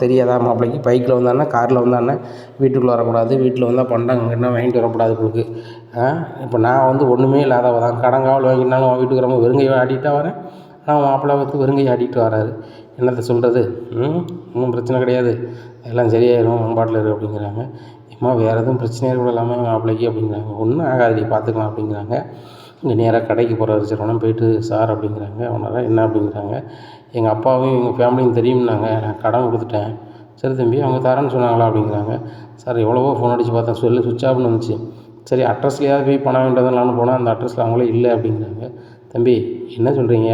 Speaker 1: தெரியாதா மாப்பிள்ளைக்கு? பைக்கில் வந்தானே காரில் வந்தானே வீட்டுக்குள்ளே வரக்கூடாது. வீட்டில் வந்தால் பண்டாங்க வாங்கிட்டு வரக்கூடாது உங்களுக்கு இப்போ நான் வந்து ஒன்றுமே இல்லாதவ தான். கடன் காவல் வாங்கினாலும் உன் வீட்டுக்கு ரொம்ப வெறுங்கையை ஆட்டிகிட்டா வரேன் ஆனால் மாப்பிள்ளை வந்து வெறுங்கையை ஆடிட்டு வராரு. என்னத்தை சொல்கிறது ம்? ஒன்றும் பிரச்சனை கிடையாது. எல்லாம் சரியாயிடும் பாட்டில் இரு அப்படிங்கிறாங்க. அம்மா வேறு எதுவும் பிரச்சனையாக இருக்கலாமா மாப்பிள்ளைக்கு அப்படிங்கிறாங்க. ஒன்றும் ஆகாது பார்த்துக்கலாம் அப்படிங்கிறாங்க. இங்கே நேராக கடைக்கு போகிற சரவணன் போயிட்டு சார் அப்படிங்கிறாங்க. அவனால் என்ன அப்படிங்கிறாங்க. எங்கள் அப்பாவும் எங்கள் ஃபேமிலியும் தெரியும்னாங்க. நான் கடன் கொடுத்துட்டேன். சரி தம்பி அவங்க தரேன்னு சொன்னாங்களா அப்படிங்கிறாங்க. சார் எவ்வளவோ ஃபோன் அடித்து பார்த்தேன். சொல்லு சுவிட்ச் ஆஃப்னு வந்துச்சு. சரி அட்ரஸ்லையாவது போய் பணம் வேண்டியதெல்லாம்னு போனால் அந்த அட்ரஸில் அவங்களே இல்லை அப்படிங்கிறாங்க. தம்பி என்ன சொல்கிறீங்க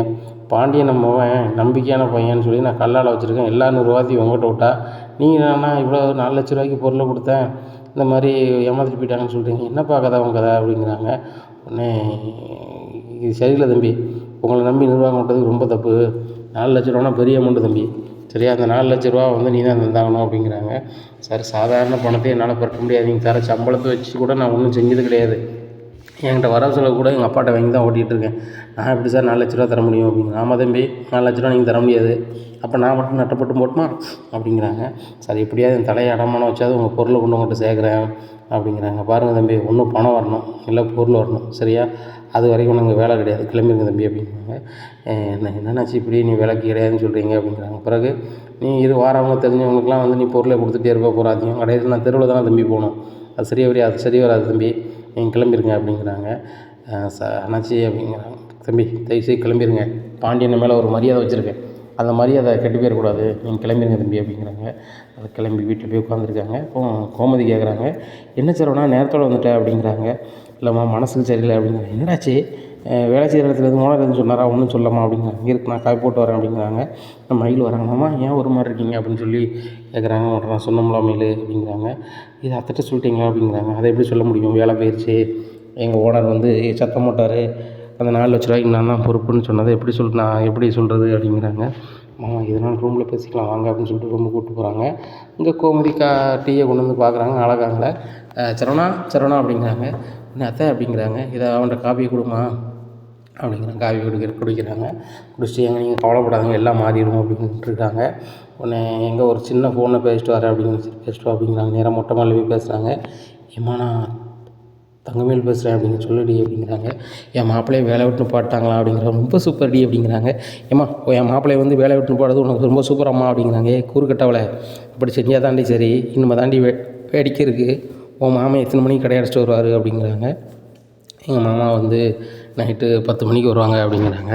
Speaker 1: பாண்டியன் நம்மவன் நம்பிக்கையான பையன்னு சொல்லி நான் கல்லால் வச்சுருக்கேன். எல்லா நூறுரூவாத்தையும் உங்கள்கிட்ட விட்டா நீங்கள் என்னன்னா இவ்வளோ நாலு லட்ச ரூபாய்க்கு பொருளை கொடுத்தேன். இந்த மாதிரி ஏமாற்றிட்டு போயிட்டாங்கன்னு சொல்கிறீங்க என்னப்பா கதை உங்க கதை அப்படிங்கிறாங்க. உடனே இது சரியில்லை தம்பி. உங்களை நம்பி நிர்வாகம் பண்ணுறது ரொம்ப தப்பு. நாலு லட்ச ரூபானா பெரிய அமௌண்ட்டு தம்பி. சரியா? அந்த நாலு லட்ச ரூபா வந்து நீ தான் தந்தாகணும் அப்படிங்கிறாங்க. சார் சாதாரண பணத்தை என்னால் பெருக்க முடியாது. நீங்கள் தர சம்பளத்தை வச்சு கூட நான் ஒன்றும் செஞ்சது கிடையாது. என்கிட்ட வரவு செலவு கூட எங்கள் அப்பாட்ட வாங்கி தான் ஓட்டிகிட்டு இருக்கேன். நான் எப்படி சார் நாலு லட்ச ரூபா தர முடியும் அப்படிங்க ஆமாம் தம்பி நாலு லட்ச ரூபா நீங்கள் தர முடியாது. அப்போ நான் மட்டும் நட்டப்பட்டு போட்டுமா? அப்படிங்கிறாங்க. சார் எப்படியாவது என் தலையை அடமானம் வச்சாது உங்கள் பொருளை கொண்டு உங்கள்கிட்ட சேர்க்குறேன். அப்படிங்கிறாங்க. பாருங்கள் தம்பி ஒன்றும் பணம் வரணும் இல்லை பொருள் வரணும் சரியா? அது வரைக்கும் நாங்கள் வேலை கிடையாது. கிளம்பிருங்க தம்பி அப்படிங்கிறாங்க. என்ன என்னென்னாச்சு இப்படி? நீ வேலைக்கு கிடையாதுன்னு சொல்கிறீங்க அப்படிங்கிறாங்க. பிறகு நீ இது வாரவங்க தெரிஞ்சவங்களுக்குலாம் வந்து நீ பொருளை கொடுத்துட்டே இருப்ப போகிறாதியும் கடைசியில் நான் தெருவில் தானே தம்பி போகணும். அது சரியாக வரையாது சரி வராது தம்பி. நீங்கள் கிளம்பிருங்க அப்படிங்கிறாங்க. ச அண்ணாச்சி அப்படிங்கிறாங்க. தம்பி தயவுசெய்து கிளம்பிருங்க. பாண்டியன் மேலே ஒரு மரியாதை வச்சுருக்கேன். அந்த மாதிரி அதை கெட்டு போயிடக்கூடாது. நீங்கள் கிளம்பிருங்க தம்பி அப்படிங்கிறாங்க. அதை கிளம்பி வீட்டில் போய் உட்காந்துருக்காங்க அப்போ கோமதி கேட்குறாங்க என்ன சரவணா நேரத்தோடு வந்துட்டேன் அப்படிங்கிறாங்க. இல்லைம்மா மனசுக்கு சரியில்லை அப்படிங்கிறாங்க. என்னடாச்சு? வேலை செய்கிற இடத்துல இருந்து ஓனர் எதுவும் சொன்னாரா? ஒன்றும் சொல்லம்மா அப்படிங்கிறாங்க. இருக்கு நான் காய் போட்டு வரேன் அப்படிங்கிறாங்க. நம்ம மயில் வராங்கம்மா ஏன் ஒரு மாதிரி இருக்கீங்க? அப்படின்னு சொல்லி கேட்குறாங்க உடனே நான் சொன்னோம்ல மயில் அப்படிங்கிறாங்க. இது அத்தட்ட சொல்லிட்டீங்களா? அப்படிங்கிறாங்க. அதை எப்படி சொல்ல முடியும்? வேலை போயிடுச்சு எங்கள் ஓனர் வந்து சத்தம் போட்டார். அந்த நாலு லட்ச ரூபாய்க்கு நான் தான் பொறுப்புன்னு சொன்னதை எப்படி சொல் நான் எப்படி சொல்கிறது அப்படிங்கிறாங்க. மாமா இதனால் ரூமில் பேசிக்கலாம் வாங்க அப்படின்னு சொல்லிட்டு ரூமுக்கு கூப்பிட்டு போகிறாங்க இங்கே கோமதி கா டீயை கொண்டு வந்து பார்க்குறாங்க அழகாங்கள. சரவணா சரவணா அப்படிங்கிறாங்க. என்ன அத்தை அப்படிங்கிறாங்க. இதை அவன்கிட்ட காப்பியை கொடுமா? அப்படிங்கிறாங்க. காவி குடிக்கிற குடிக்கிறாங்க. குடிச்சிட்டு எங்கே நீங்கள் கவலைப்படாதீங்க எல்லாம் மாறிடும் அப்படின்ட்டு இருக்காங்க. உடனே எங்கே ஒரு சின்ன ஃபோனை பேசிட்டு வரேன் அப்படின்னு பேசிட்டு அப்படிங்கிறாங்க. நேராக மொட்டை மாலை போய் பேசுகிறாங்க ஏமா நான் தங்கமேல் பேசுகிறேன் அப்படிங்க சொல்லுடி அப்படிங்கிறாங்க. என் மாப்பிள்ளையை வேலை விட்டு பாட்டாங்களா அப்படிங்கிற ரொம்ப சூப்பர் டி அப்படிங்கிறாங்க. ஏம்மா என் மாப்பிள்ளையை வந்து வேலை விட்டு பாடுறது உனக்கு ரொம்ப சூப்பர் அம்மா அப்படிங்கிறாங்க. ஏ கூறுக்கட்டவளை இப்படி செஞ்சால் தாண்டி சரி இனிமே தாண்டி வே வேடிக்கை இருக்குது உன் மாமன் எத்தனை மணிக்கு கடை வருவார் அப்படிங்கிறாங்க. எங்கள் மாமா வந்து நைட்டு பத்து மணிக்கு வருவாங்க அப்படிங்கிறாங்க.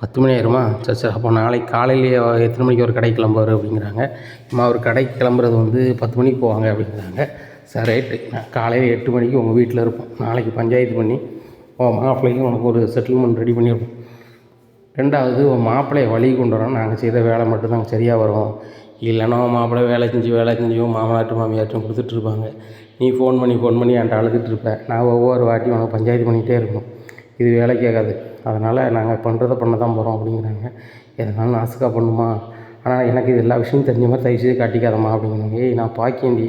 Speaker 1: பத்து மணி ஆயிருமா? சரி சரி அப்போ நாளைக்கு காலையிலேயே எத்தனை மணிக்கு ஒரு கடைக்கு கிளம்புவார் அப்படிங்கிறாங்க. அம்மா ஒரு கடைக்கு கிளம்புறது வந்து பத்து மணிக்கு போவாங்க அப்படிங்கிறாங்க. சரி ரைட்டு நான் காலையில் எட்டு மணிக்கு உங்கள் வீட்டில் இருப்போம். நாளைக்கு பஞ்சாயத்து பண்ணி உன் மாப்பிள்ளைக்கு உனக்கு ஒரு செட்டில்மெண்ட் ரெடி பண்ணியிருப்போம் ரெண்டாவது உன் மாப்பிள்ளையை வழி கொண்டு வரோம். நாங்கள் செய்த வேலை மட்டும்தான் சரியாக வரும் இல்லைன்னா உன் மாப்பிள்ளை வேலை செஞ்சு வேலை செஞ்சு மாமனாட்டும் மாமியாட்டும் கொடுத்துட்ருப்பாங்க. நீ ஃபோன் பண்ணி ஃபோன் பண்ணி என்கிட்ட அழுதுட்டு இருப்பேன் நான் ஒவ்வொரு வாட்டியும் உனக்கு பஞ்சாயத்து பண்ணிகிட்டே இருக்கணும். இது வேலை கேட்காது. அதனால் நாங்கள் பண்ணுறத பண்ண தான் போகிறோம் அப்படிங்கிறாங்க. எதனாலும் நாசுக்காக பண்ணுமா? ஆனால் எனக்கு இது எல்லா விஷயமும் தெரிஞ்ச மாதிரி தயவு செய்து காட்டிக்காதம்மா அப்படிங்கிறாங்க. ஏய் நான் பாக்கியண்டி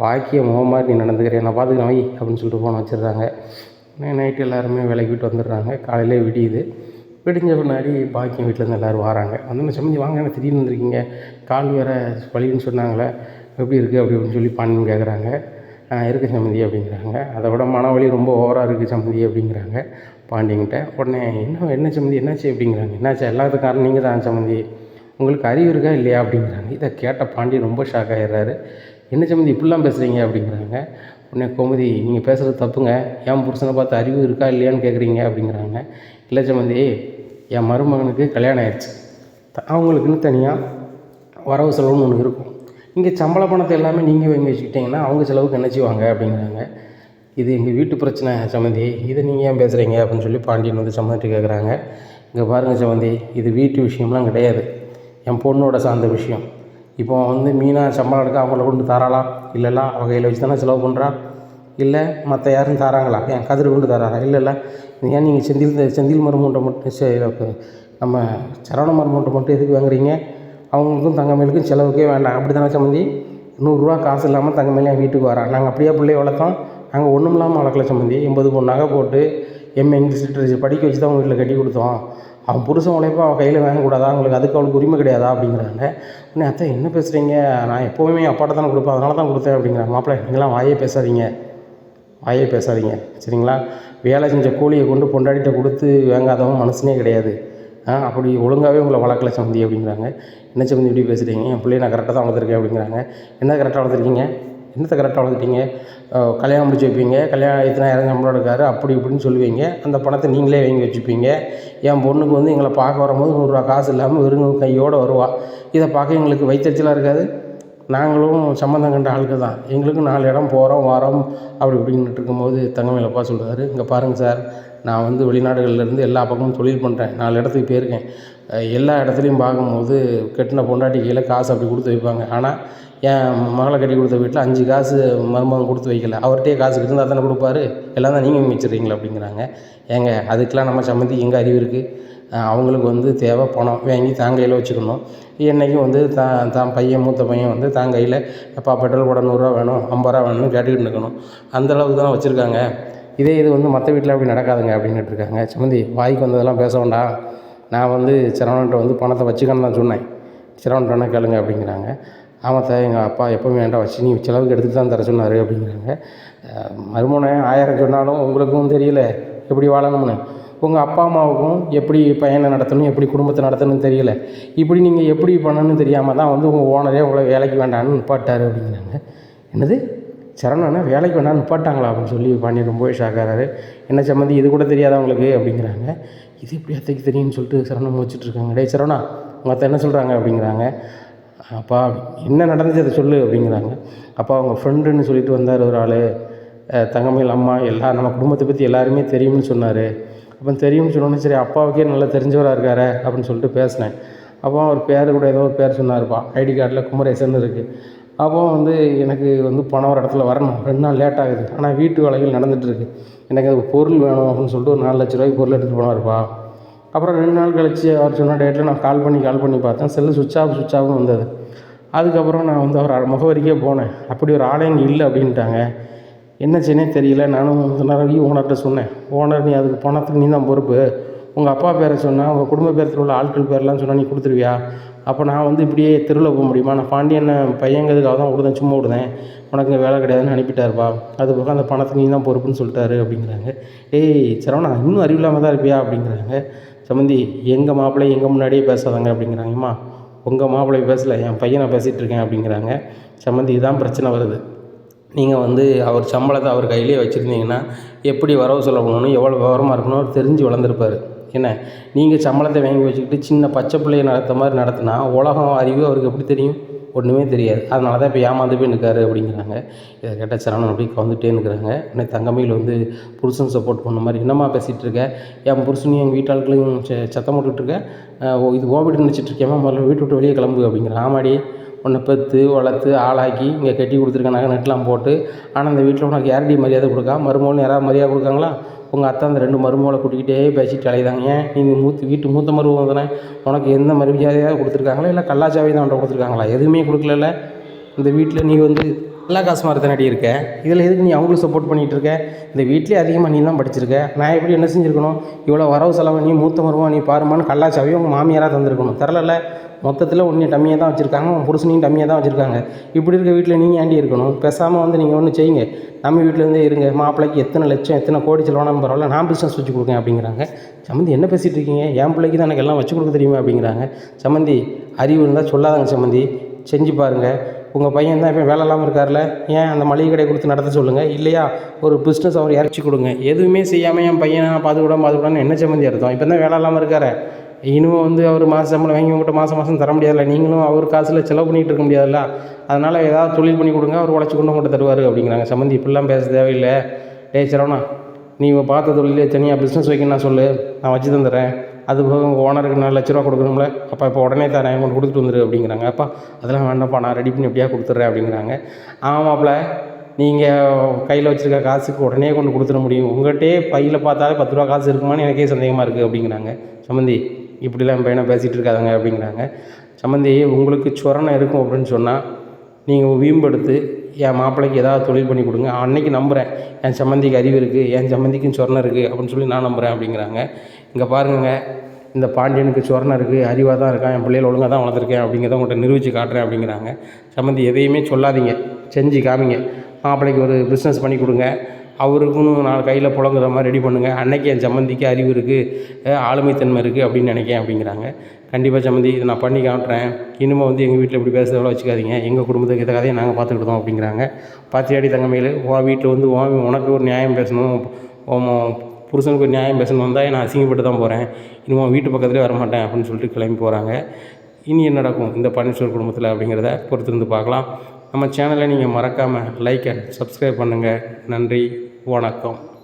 Speaker 1: பாக்கிய முகம் மாதிரி நீ நடந்துக்கிறேன் நான் பார்த்துக்கிறேன் வை அப்படின்னு சொல்லிட்டு ஃபோன் வச்சிடுறாங்க நைட்டு எல்லாருமே வேலைக்கு விட்டு வந்துடுறாங்க. காலையிலே விடியுது. விடிஞ்ச பின்னாடி பாக்கியம் வீட்டிலேருந்து எல்லோரும் வராங்க. வந்து சம்மந்தி வாங்க என்ன திடீர்னு வந்திருக்கீங்க? கால் வேறு வலின்னு சொன்னாங்களே. எப்படி இருக்குது அப்படி அப்படின்னு சொல்லி பண்ணு கேட்குறாங்க இருக்குது சம்மந்தி அப்படிங்கிறாங்க. அதை விட மனவலி ரொம்ப ஓவராக இருக்குது சம்மந்தி அப்படிங்கிறாங்க பாண்டிங்கிட்ட. உடனே என்ன என்ன சம்மந்தி என்னாச்சு அப்படிங்கிறாங்க. என்னாச்சு? எல்லாத்துக்கும் காரணம் நீங்கள் தான் சம்மந்தி உங்களுக்கு அறிவு இருக்கா இல்லையா அப்படிங்கிறாங்க. இதை கேட்ட பாண்டி ரொம்ப ஷாக் ஆகிடுறாரு என்ன சம்மந்தி இப்படிலாம் பேசுகிறீங்க அப்படிங்கிறாங்க. உடனே கோமதி நீங்கள் பேசுகிறது தப்புங்க. என் புருஷனை பார்த்து அறிவு இருக்கா இல்லையான்னு கேட்குறீங்க அப்படிங்கிறாங்க. இல்லை சம்மந்தி என் மருமகனுக்கு கல்யாணம் ஆயிடுச்சு அவங்களுக்குன்னு தனியாக வரவு செலவுன்னு ஒன்று இருக்கும். இங்கே சம்பள பணத்தை எல்லாமே நீங்கள் வாங்கி வச்சுக்கிட்டிங்கன்னா அவங்க செலவுக்கு என்ன அப்படிங்கிறாங்க. இது எங்கள் வீட்டு பிரச்சனை சம்மந்தி இதை நீங்கள் ஏன் பேசுகிறீங்க அப்படின்னு சொல்லி பாண்டியன் வந்து சம்மந்திட்டு கேட்குறாங்க இங்கே பாருங்கள் சம்மந்தி இது வீட்டு விஷயம்லாம் கிடையாது. என் பொண்ணோட சார்ந்த விஷயம். இப்போ வந்து மீனாக சம்பளம் எடுக்க அவங்கள கொண்டு தராலாம் இல்லைல்ல அவங்க கையில் வச்சு தானே செலவு பண்ணுறா இல்லை மற்ற யாரும் தராங்களா? என் கதிர் கொண்டு தராரா? இல்லைல்ல. ஏன் நீங்கள் செந்தில் செந்தில் மருமூட்டை மட்டும் நம்ம சரவண மருமூட்டை மட்டும் எதுக்கு வாங்குறீங்க? அவங்களுக்கும் தங்கமேலுக்கும் செலவுக்கே வேண்டாம். அப்படி தானே சம்மந்தி? நூறுரூவா காசு இல்லாமல் தங்கமேலே என் வீட்டுக்கு வரான் நாங்கள் அப்படியே பிள்ளைய வளர்த்தோம். நாங்கள் ஒன்றும் இல்லாமல் வளர்க்கல சம்மந்தி. எண்பது பொண்ணு நகை போட்டு எம்ஏ இங்கிலீஷ் லிட்ரேச்சர் படிக்க வச்சு தான் அவங்க வீட்டில் கட்டி கொடுத்தோம். அவன் புருஷன் உழைப்பா அவள் கையில் வாங்கக்கூடாதா? அவங்களுக்கு அதுக்கு அவளுக்கு உரிமை கிடையாதா? அப்படிங்கிறாங்க. உடனே அத்தை என்ன பேசுகிறீங்க நான் எப்போவுமே அப்பாட்ட தானே கொடுப்பேன். அதனால தான் கொடுத்தேன். அப்படிங்கிறாங்க. மாப்பிள்ளை நீங்களாம் வாயே பேசாதீங்க. வாயே பேசாதீங்க. சரிங்களா? வேலை செஞ்ச கூலியை கொண்டு பொண்டாடிட்ட கொடுத்து வாங்காதவன் மனசுனே கிடையாது. ஆ அப்படி ஒழுங்காகவே உங்களை வளர்க்கல சம்மந்தி அப்படிங்கிறாங்க. என்ன சமந்தி இப்படி பேசுகிறீங்க என் பிள்ளைய நான் கரெக்டாக தான் வளர்த்துருக்கேன். அப்படிங்கிறாங்க. என்ன கரெக்டாக வளர்த்துருக்கீங்க? என்னத்தை கரெக்டாக வளர்த்துட்டீங்க கல்யாணம் முடிச்சு வைப்பீங்க. கல்யாணம் இத்தனை இறங்க நம்மளோட இருக்காரு அப்படி இப்படின்னு சொல்லுவீங்க. அந்த பணத்தை நீங்களே வாங்கி வச்சுப்பீங்க. என் பொண்ணுக்கு வந்து எங்களை பார்க்க வரும்போது நூறுரூவா காசு இல்லாமல் வெறும் கையோடு வருவா. இதை பார்க்க எங்களுக்கு வயிற்றுச்சலாக இருக்காது. நாங்களும் சம்மந்தம் கண்ட ஆளுக்கு தான். எங்களுக்கும் நாலு இடம் போகிறோம் வரோம் அப்படி இப்படின்ட்டு இருக்கும்போது தங்கமேலப்பா சொல்கிறாரு இங்கே பாருங்கள் சார் நான் வந்து வெளிநாடுகள்லேருந்து எல்லா பக்கமும் தொழில் பண்ணுறேன். நாலு இடத்துக்கு போயிருக்கேன். எல்லா இடத்துலையும் பார்க்கும்போது கட்டின பொண்டாட்டி கையில் காசு அப்படி கொடுத்து வைப்பாங்க. ஆனால் என் மகளை கட்டி கொடுத்த வீட்டில் அஞ்சு காசு மருமகன் கொடுத்து வைக்கல. அவர்கிட்டயே காசு இருந்தால் தானே கொடுப்பாரு? எல்லாம் தான் நீங்கள் மிச்சிடுறீங்களா அப்படிங்கிறாங்க. ஏங்க அதுக்கெலாம் நம்ம சம்மந்தி எங்கே அறிவு இருக்குது அவங்களுக்கு வந்து தேவை பணம் வாங்கி தான் கையில் வச்சுக்கணும். என்றைக்கும் வந்து தான் தான் பையன் மூத்த பையன் வந்து தான் கையில் அப்பா பெட்ரோல் போட நூறுரூவா வேணும் ஐம்பது ரூபா வேணும்னு கேட்டுக்கிட்டு இருக்கணும். அந்த அளவுக்கு தான் வச்சுருக்காங்க. இதே இது வந்து மற்ற வீட்டில் அப்படி நடக்காதுங்க அப்படின்னு இருக்காங்க. சம்மந்தி வாய்க்கு வந்ததெல்லாம் பேச வேண்டாம். நான் வந்து சிரவணன்ட்ட வந்து பணத்தை வச்சுக்கன்னு தான் சொன்னேன். சரவணன் வேணால் கேளுங்க அப்படிங்கிறாங்க. ஆமாம் சார் எங்கள் அப்பா எப்போவுமே வேண்டாம் வச்சு நீ செலவுக்கு எடுத்துகிட்டு தான் தர சொன்னார் அப்படிங்கிறாங்க. அஹ் மறுமனை ஆயிரம் சொன்னாலும் உங்களுக்கும் தெரியல. எப்படி வாழணும்னு. உங்கள் அப்பா அம்மாவுக்கும் எப்படி பையனை நடத்தணும் எப்படி குடும்பத்தை நடத்தணும்னு தெரியல. இப்படி நீங்கள் எப்படி பண்ணணும்னு தெரியாமல் தான் வந்து உங்கள் ஓனரே உங்களை வேலைக்கு வேண்டான்னு நிப்பாட்டார் அப்படிங்கிறாங்க. என்னது? சரணனை வேலைக்கு வேணால் நிப்பாட்டாங்களா அப்படின்னு சொல்லி பாண்டியன் ரொம்பவே ஷாக் ஆகிறாரு என்ன சம்மந்தி இது கூட தெரியாதா அவங்களுக்கு அப்படிங்கிறாங்க. இது எப்படி அத்தைக்கு தெரியும்னு சொல்லிட்டு சரணம் வச்சுட்டு டே சரணா உங்கள் அத்தை என்ன சொல்கிறாங்க அப்படிங்கிறாங்க. அப்பா என்ன நடந்துச்சு அதை சொல்லு அப்படிங்கிறாங்க. அப்பா அவங்க ஃப்ரெண்டுன்னு சொல்லிட்டு வந்தார் ஒரு ஆள். தங்கமையில் அம்மா எல்லா நம்ம குடும்பத்தை பற்றி எல்லாருமே தெரியும்னு சொன்னார். அப்போ தெரியும்னு சொன்னோன்னே சரி அப்பாவுக்கே நல்லா தெரிஞ்சவராக இருக்காரு அப்படின்னு சொல்லிட்டு பேசினேன். அப்போ அவர் பேர் கூட ஏதோ ஒரு பேர் சொன்னார்ப்பா. ஐடி கார்டில் குமரேசன் இருக்குது அப்போ வந்து எனக்கு வந்து பணம் ஒரு இடத்துல வரணும் ரெண்டு நாள் லேட் ஆகுது ஆனால் வீட்டு வேலைகள் நடந்துகிட்ருக்கு எனக்கு அது பொருள் வேணும் அப்படின்னு சொல்லிட்டு ஒரு நாலு லட்ச ரூபாய்க்கு பொருள் எடுத்துகிட்டு போனார்ப்பா அப்புறம் ரெண்டு நாள் கழிச்சு அவர் சொன்ன டேட்டில் நான் கால் பண்ணி கால் பண்ணி பார்த்தேன் செல்லு சுவிட்ச் ஆஃப் சுவிட்ச் ஆஃப்னு வந்தது அதுக்கப்புறம் நான் வந்து அவர் முகவரிக்கே போனேன் அப்படி ஒரு ஆளே இங்கே இல்லை அப்படின்ட்டாங்க என்ன செய்யனே தெரியல நானும் நிறைய ஓனர்கிட்ட சொன்னேன் ஓனர் நீ அதுக்கு பணத்துக்கு நீ தான் பொறுப்பு உங்கள் அப்பா பேரை சொன்னால் உங்கள் குடும்ப பேரத்தில் உள்ள ஆட்கள் பேர்லாம் சொன்னால் நீ கொடுத்துருவியா? அப்போ நான் வந்து இப்படியே தெருவில் போக முடியுமா? நான் பாண்டியனை பையங்கிறதுக்காக தான் விடுதேன் சும்மா விடுதேன். உனக்கு வேலை கிடையாதுன்னு அனுப்பிட்டாருப்பா. அது போக அந்த பணத்துக்கு நீ தான் பொறுப்புன்னு சொல்லிட்டாரு அப்படிங்கிறாங்க. ஏய் சரவணா இன்னும் அறிவில்லாமல் தான் இருப்பியா? அப்படிங்கிறாங்க. சம்மந்தி எங்கள் மாப்பிள்ளை எங்கள் முன்னாடியே பேசாதாங்க அப்படிங்கிறாங்கம்மா உங்கள் மாப்பிள்ளை பேசலை என் பையனை பேசிகிட்டு இருக்கேன் அப்படிங்கிறாங்க. சம்மந்தி இதுதான் பிரச்சனை வருது. நீங்கள் வந்து அவர் சம்பளத்தை அவர் கையிலேயே வச்சுருந்தீங்கன்னா எப்படி வரவு செலவு பண்ணணும் எவ்வளோ விவரமாக இருக்கணும் அவர் தெரிஞ்சு வளர்ந்துருப்பார். என்ன? நீங்கள் சம்பளத்தை வாங்கி வச்சுக்கிட்டு சின்ன பச்சை பிள்ளையை நடத்த மாதிரி நடத்தினா உலகம் அறிவு அவருக்கு எப்படி தெரியும்? ஒன்றுமே தெரியாது. அதனால தான் இப்போ ஏமாந்து போய் நிற்காரு அப்படிங்கிறாங்க. இதை கேட்ட சரவணன் அப்படியே கவுந்துட்டே இருக்கிறாங்க உடனே தங்கமையில் வந்து புருஷன் சப்போர்ட் பண்ண மாதிரி என்னம்மா பேசிகிட்டு இருக்க? என் புருஷனையும் எங்கள் வீட்டாளுக்களையும் ச சத்தம் போட்டுட்டு இது ஓ வீடு நினச்சிட்டு இருக்கேன் முதல்ல வீட்டு விட்டு வெளியே கிளம்பு அப்படிங்கிற. ஆமாடி. உன்னை பெற்று வளர்த்து ஆளாக்கி இங்கே கட்டி கொடுத்துருக்க நகை நெட்லாம் போட்டு ஆனால் இந்த வீட்டில் உனக்கு யாரடி மரியாதை கொடுக்கா? மறுமொழி யாராவது மரியாதை கொடுக்காங்களா? உங்கள் அத்தை அந்த ரெண்டு மருமகளை கூட்டிக்கிட்டே பேசிட்டு அலையுதாங்க. ஏன்? நீங்கள் மூத்து வீட்டு மூத்த மருமகம் தானே. உனக்கு எந்த மரியாதையாவது கொடுத்துருக்காங்களா? இல்லை கல்லாச்சாவை தான் உன்ட்ட கொடுத்துருக்காங்களா? எதுவுமே கொடுக்கல இந்த வீட்டில் நீ வந்து எல்லா காசு மாதிரி தான் இருக்க? இதில் எதுக்கு நீ அவங்களுக்கு சப்போர்ட் பண்ணிகிட்டு இருக்க? இந்த வீட்லேயே அதிகமாக நீ தான் படிச்சிருக்க. நான் எப்படி என்ன செஞ்சுருக்கணும்? இவ்வளோ வரவு செலவு நீ மூத்த மருமகன் நீ பாருமான்னு கல்லாச்சாவையும் உங்கள் மாமியாராக தந்திருக்கணும். தரல மொத்தத்தில் ஒன்றையும் டம்மியாக தான் வச்சுருக்காங்க உன் புருஷனையும் டம்மியாக தான் வச்சுருக்காங்க. இப்படி இருக்க வீட்டில் நீங்கள் ஏண்டி இருக்கணும்? பேசாமல் வந்து நீங்கள் ஒன்று செய்யுங்க. நம்ம வீட்டிலேருந்தே இருங்க. மாப்பிள்ளைக்கு எத்தனை லட்சம் எத்தனை கோடி செலவானாலும் பரவாயில்ல நான் பிஸ்னஸ் வச்சு கொடுக்கேன் அப்படிங்கிறாங்க. சம்மந்தி என்ன பேசிகிட்டு இருக்கீங்க? என் பிள்ளைக்கு தான் எனக்கு எல்லாம் வச்சு கொடுக்க தெரியுமா அப்படிங்கிறாங்க. சம்மந்தி அறிவு இருந்தால் சொல்லாதாங்க சம்மந்தி செஞ்சு பாருங்கள் உங்கள் பையன் தான் இப்போ வேலை இல்லாமல் இருக்கார்ல ஏன் அந்த மளிகை கடை கொடுத்து நடத்த சொல்லுங்கள் இல்லையா? ஒரு பிஸ்னஸ் அவர் இறச்சி கொடுங்க. எதுவுமே செய்யாமல் என் பையனை நான் பார்த்துக்கூடாம பார்த்துக்கூடான்னு என்ன சம்மந்தி அர்த்தம்? இப்போ தான் வேலை இல்லாமல் இருக்காரு? இனிமே வந்து அவர் மாத சம்பளம் வாங்கி உங்கள்கிட்ட மாதம் மாதம் தர முடியாதுல்ல. நீங்களும் அவர் காசில் செலவு பண்ணிகிட்டு இருக்க முடியாதுல்ல. அதனால் ஏதாவது தொழில் பண்ணி கொடுங்க. அவர் உழைச்சி கொண்டு உங்கள்கிட்ட தருவார் அப்படிங்கிறாங்க. சம்மந்தி இப்படிலாம் பேச தேவையில்லை. டேய் சரவணா நீ பார்த்த தொழிலே தனியாக பிஸ்னஸ் வைக்கணும்னா சொல்லு. நான் வச்சு தந்துடுறேன். அது போக உங்கள் ஓனருக்கு நாலு லட்ச ரூபா கொடுக்கணும்ல அப்போ இப்போ உடனே தரேன் அமௌண்ட் கொடுத்துட்டு வந்துரு அப்படிங்கிறாங்க. அப்பா அதெல்லாம் வேண்டாம்ப்பா நான் ரெடி பண்ணி எப்படியா கொடுத்துட்றேன் அப்படிங்கிறாங்க. ஆமாப்பில் நீங்கள் கையில் வச்சுருக்க காசுக்கு உடனே கொண்டு கொடுத்துட முடியும். உங்கள்கிட்டே பையில் பார்த்தாலே பத்து ரூபா காசு இருக்குமான்னு எனக்கே சந்தேகமாக இருக்குது அப்படிங்கிறாங்க. சம்மந்தி இப்படிலாம் என் பையனை பேசிகிட்டு இருக்காதுங்க அப்படிங்கிறாங்க. சம்மந்தி உங்களுக்கு சுரணம் இருக்கும் அப்படின்னு சொன்னால் நீங்கள் வீம்பெடுத்து என் மாப்பிள்ளைக்கு ஏதாவது தொழில் பண்ணி கொடுங்க. அன்னைக்கு நம்புகிறேன் என் சம்மந்திக்கு அறிவு இருக்குது என் சம்மந்திக்கும் சொரணம் இருக்குது அப்படின்னு சொல்லி நான் நம்புகிறேன் அப்படிங்கிறாங்க. இங்கே பாருங்கங்க. இந்த பாண்டியனுக்கு சொரணம் இருக்குது அறிவாக தான் இருக்கான். என் பிள்ளைகள் ஒழுங்காக தான் வளர்த்துருக்கேன் அப்படிங்கிறத உங்கள்கிட்ட நிரூபித்து காட்டுறேன் அப்படிங்கிறாங்க. சம்மந்தி எதையுமே சொல்லாதீங்க. செஞ்சு காமிங்க. மாப்பிள்ளைக்கு ஒரு பிஸ்னஸ் பண்ணி கொடுங்க. அவருக்குன்னு நாலு கையில் புழங்குற மாதிரி ரெடி பண்ணுங்கள் அன்னைக்கு என் சம்மந்திக்கு அறிவு இருக்குது ஆளுமைத்தன்மை இருக்குது அப்படின்னு நினைக்கிறேன் அப்படிங்கிறாங்க. கண்டிப்பாக சம்மந்தி இதை நான் பண்ணி காட்டுறேன். இனிமேல் வந்து எங்கள் வீட்டில் இப்படி பேசுறதெல்லாம் வச்சுக்காதீங்க. எங்கள் குடும்பத்துக்கு இதை கதையை நாங்கள் பார்த்துக்கிட்டோம் அப்படிங்கிறாங்க. பாத்தியாடி தங்கமையில் உன் வீட்டில் வந்து உன் உனக்கு ஒரு நியாயம் பேசணும். புருஷனுக்கு ஒரு நியாயம் பேசணும். வந்தால் நான் அசிங்கப்பட்டு தான் போகிறேன் இனிமேல் வீட்டு பக்கத்துலேயே வரமாட்டேன் அப்படின்னு சொல்லிட்டு கிளம்பி போகிறாங்க இனி என்ன நடக்கும் இந்த பன்னீர்செல்வம் குடும்பத்தில் அப்படிங்கிறத பொறுத்திருந்து பார்க்கலாம். நம்ம சேனலை நீங்கள் மறக்காமல் லைக் அண்ட் சப்ஸ்கிரைப் பண்ணுங்கள் நன்றி. வணக்கம்.